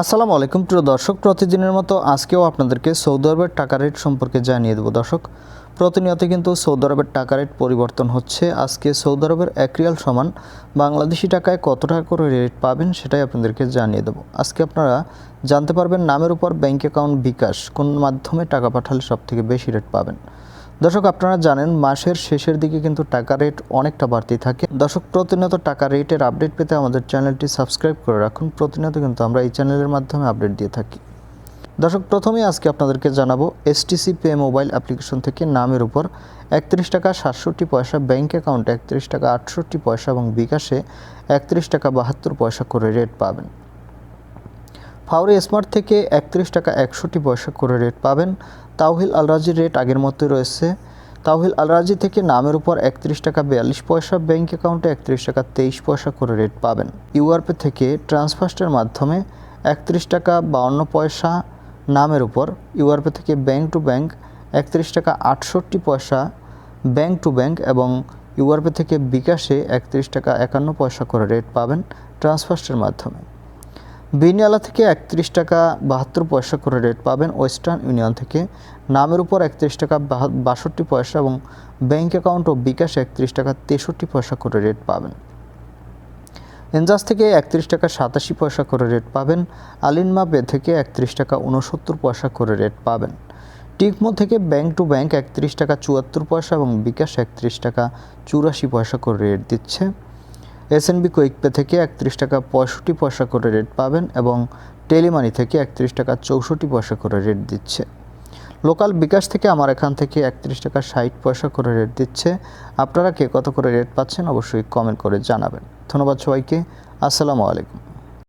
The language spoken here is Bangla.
আসসালামু আলাইকুম, প্রিয় দর্শক। প্রতিদিনের মতো আজকেও আপনাদেরকে সৌদি আরবের টাকা রেট সম্পর্কে জানিয়ে দেবো। দর্শক, প্রতিনিয়ত কিন্তু সৌদি আরবের টাকা রেট পরিবর্তন হচ্ছে। আজকে সৌদি আরবের এক রিয়াল সমান বাংলাদেশি টাকায় কত টাকা করে রেট পাবেন সেটাই আপনাদেরকে জানিয়ে দেবো। আজকে আপনারা জানতে পারবেন নামের উপর ব্যাংক অ্যাকাউন্ট বিকাশ কোন মাধ্যমে টাকা পাঠালে সবথেকে বেশি রেট পাবেন। দর্শক, আপনারা জানেন মাসের শেষের দিকে কিন্তু টাকা রেট অনেকটা বাড়তি থাকে। দর্শক, প্রতিনিয়ত টাকা রেটের আপডেট পেতে আমাদের চ্যানেলটি সাবস্ক্রাইব করে রাখুন। প্রতিনিয়ত কিন্তু আমরা এই চ্যানেলের মাধ্যমে আপডেট দিয়ে থাকি। দর্শক, প্রথমেই আজকে আপনাদেরকে জানাব এসটিসি পে মোবাইল অ্যাপ্লিকেশন থেকে নামের উপর। একত্রিশ টাকা সাতষট্টি পয়সা ব্যাঙ্ক অ্যাকাউন্টে একত্রিশ টাকা আটষট্টি পয়সা এবং বিকাশে একত্রিশ টাকা বাহাত্তর পয়সা করে রেট পাবেন। ফাউরি স্মার্ট থেকে একত্রিশ টাকা একষট্টি পয়সা করে রেট পাবেন। তাওহিল আলরাজির রেট আগের মতোই রয়েছে। তাওহিল আলরাজি থেকে নামের উপর একত্রিশ টাকা বিয়াল্লিশ পয়সা ব্যাংক অ্যাকাউন্টে একত্রিশ টাকা তেইশ পয়সা করে রেট পাবেন। ইউআরপি থেকে ট্রান্সফার্স্টের মাধ্যমে একত্রিশ টাকা বাউন্ন পয়সা নামের উপর ইউআরপি থেকে ব্যাঙ্ক টু ব্যাংক একত্রিশ টাকা আটষট্টি পয়সা ব্যাঙ্ক টু ব্যাংক এবং ইউআরপি থেকে বিকাশে একত্রিশ টাকা একান্ন পয়সা করে রেট পাবেন ট্রান্সফার্স্টের মাধ্যমে। বিনিয়ালা থেকে একত্রিশ টাকা বাহাত্তর পয়সা করে রেট পাবেন ওয়েস্টার্ন ইউনিয়ন থেকে। নামের উপর একত্রিশ টাকা বাষট্টি পয়সা এবং ব্যাংক অ্যাকাউন্ট ও বিকাশে একত্রিশ টাকা তেষট্টি পয়সা করে রেট পাবেন। এনজাস থেকে একত্রিশ টাকা সাতাশি পয়সা করে রেট পাবেন। আলিনমা পে থেকে একত্রিশ টাকা উনসত্তর পয়সা করে রেট পাবেন। টিকমো থেকে ব্যাংক টু ব্যাংক একত্রিশ টাকা চুয়াত্তর পয়সা এবং বিকাশ একত্রিশ টাকা চুরাশি পয়সা করে রেট দিচ্ছে। এসএনবি কুইকপে থেকে একত্রিশ টাকা পঁয়ষট্টি পয়সা করে রেট পাবেন এবং টেলিমানি থেকে একত্রিশ টাকা চৌষট্টি পয়সা করে রেট দিচ্ছে। লোকাল বিকাশ থেকে আমার এখান থেকে একত্রিশ টাকা ষাট পয়সা করে রেট দিচ্ছে। আপনারা কে কত করে রেট পাচ্ছেন অবশ্যই কমেন্ট করে জানাবেন। ধন্যবাদ সবাইকে। আসসালামু আলাইকুম।